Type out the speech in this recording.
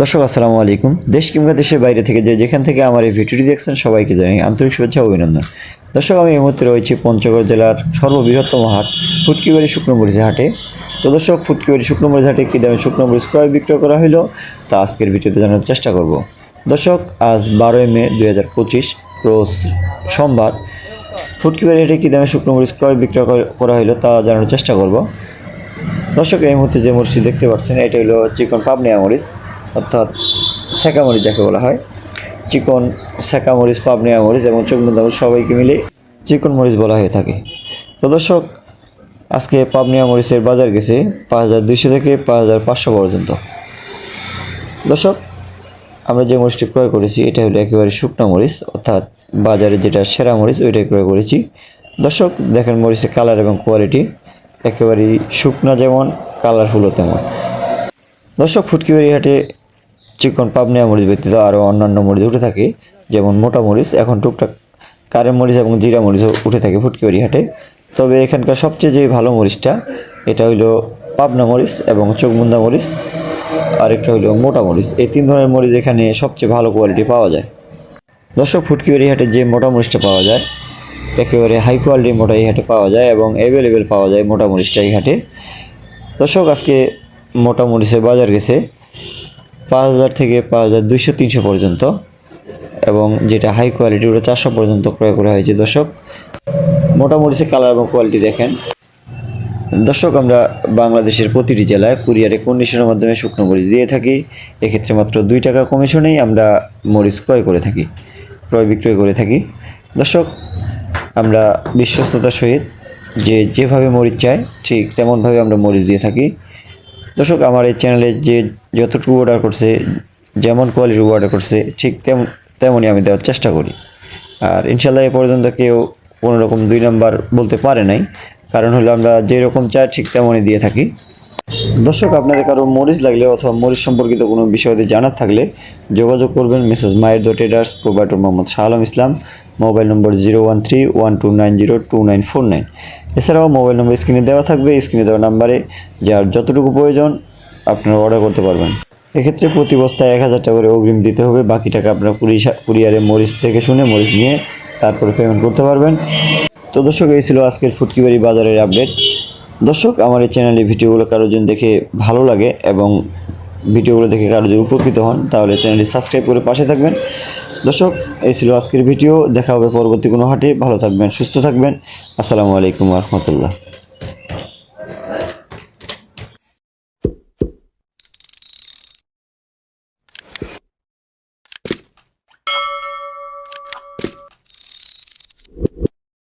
দর্শক, আসসালামু আলাইকুম। দেশ কিংবা দেশের বাইরে থেকে যে যেখান থেকে আমার এই ভিডিওটি দেখছেন, সবাইকে জানাই আন্তরিক শুভেচ্ছা অভিনন্দন। দর্শক, আমি এই মুহূর্তে রয়েছি পঞ্চগড় জেলার সর্ববৃহত্তম হাট, ফুটকিবাড়ি শুকনো মরিচ হাটে। তো দর্শক, ফুটকিবাড়ি শুকনো মরিচ হাটে কী দামে শুকনো মরিচ ক্রয় বিক্রয় করা হলো, তা আজকের ভিডিওতে জানার চেষ্টা করব। দর্শক, আজ বারোই মে দুই হাজার পঁচিশ, রোজ সোমবার, ফুটকিবাড়ি হাটে কী দামে শুকনো মরিচ ক্রয় বিক্রয় করা হলো, তা জানার চেষ্টা করব। দর্শক, এই মুহূর্তে যে মরিচটি দেখতে পাচ্ছেন, এটা হলো চিকন পাবনিয়া মরিচ অর্থাৎ মরিচ যাকে বলা হয়, চিকন মরিচ পাবনিয়া মরিচ এবং চোখমুন্দা মরিচ সবাইকে মিলে চিকন মরিচ বলা হয়ে থাকে। তো দর্শক, আজকে পাবনিয়া মরিচের বাজার গেছে পাঁচ হাজার দুইশো থেকে পাঁচ হাজার পাঁচশো পর্যন্ত। দর্শক, আমরা যে মরিচটি ক্রয় করেছি, এটা হলো একেবারে শুকনো মরিচ, অর্থাৎ বাজারে যেটা সেরা মরিচ, ওইটাই ক্রয় করেছি। দর্শক, দেখেন মরিচের কালার এবং কোয়ালিটি একেবারেই শুকনা যেমন, কালারফুলও তেমন। দর্শক ফুটকিবাড়ি হাটে চিকন পাবনিয়া মরিচ ব্যতীত আরও অন্যান্য মরিচ উঠে থাকে, যেমন মোটা মরিচ, এখন টুকটাক কারের মরিচ এবং জিরা মরিচও উঠে থাকে ফুটকিবাড়ি হাটে। তবে এখানকার সবচেয়ে যে ভালো মরিচটা, এটা হইল পাবনা মরিচ এবং চোখমুন্দা মরিচ, আরেকটা হলো মোটা মরিচ। এই তিন ধরনের মরিচ এখানে সবচেয়ে ভালো কোয়ালিটি পাওয়া যায়। দর্শক, ফুটকিবাড়ি হাটে যে মোটা মরিচটা পাওয়া যায়, একেবারে হাই কোয়ালিটির মোটা এই হাটে পাওয়া যায় এবং অ্যাভেলেবেল পাওয়া যায় মোটা মরিচটা এই হাটে। দর্শক, আজকে মোটা মরিচের বাজার গেছে। পাঁচ হাজার থেকে পাঁচ হাজার দুইশো, তিনশো পর্যন্ত। এবং যেটা হাই কোয়ালিটি ওটা চারশো পর্যন্ত ক্রয় করা হয়েছে, দর্শক। মোটা মরিচের কালার এবং কোয়ালিটি দেখেন। দর্শক, আমরা বাংলাদেশের প্রতিটি জেলায় কুরিয়ারে কন্ডিশনের মাধ্যমে শুকনো মরিচ দিয়ে থাকি। এক্ষেত্রে মাত্র দুই টাকা কমিশনেই আমরা মরিচ ক্রয় করে থাকি, ক্রয় বিক্রয় করে থাকি। দর্শক, আমরা বিশ্বস্ততার সহিত যে যেভাবে মরিচ চাই, ঠিক তেমনভাবে আমরা মরিচ দিয়ে থাকি। দর্শক, আমার এই চ্যানেলে যে যতটুকু অর্ডার করছে, যেমন কোয়ালিটির অর্ডার করছে, ঠিক তেমন তেমনই আমি দেওয়ার চেষ্টা করি। আর ইনশাল্লাহ এ পর্যন্ত কেউ কোনো রকম দুই নাম্বার বলতে পারে নাই। কারণ হলো আমরা যেরকম চাই, ঠিক তেমনই দিয়ে থাকি। দর্শক, আপনাদের কারও মরিচ লাগলে অথবা মরিচ সম্পর্কিত কোনো বিষয়তে জানার থাকলে যোগাযোগ করবেন মিসেস মায়ের the traders provider Mohammad Shah Alam Islam, mobile number zero one three one two nine zero two nine four nine. এছাড়াও মোবাইল নম্বর স্ক্রিনে দেওয়া থাকবে, স্ক্রিনে দেওয়া নাম্বারে, যার যতটুকু প্রয়োজন আপনারা অর্ডার করতে পারবেন। এক্ষেত্রে প্রতি বস্তায় এক হাজার টাকা করে অগ্রিম দিতে হবে। বাকি টাকা আপনারা কুরিয়ারে মরিচ থেকে শুনে মরিচ নিয়ে তারপরে পেমেন্ট করতে পারবেন। তো দর্শক, এই ছিল আজকের ফুটকিবাড়ি বাজারের আপডেট দর্শক, আমার এই চ্যানেলে ভিডিওগুলো কারোর জন্য দেখে ভালো লাগে এবং ভিডিওগুলো দেখে কারও যদি উপকৃত হন, তাহলে চ্যানেলটি সাবস্ক্রাইব করে পাশে থাকবেন। দর্শক, এই ছিল আজকের ভিডিও। দেখা হবে পরবর্তী কোনো হাটে। ভালো থাকবেন, সুস্থ থাকবেন। আসসালামু আলাইকুম রহমতুল্লাহ।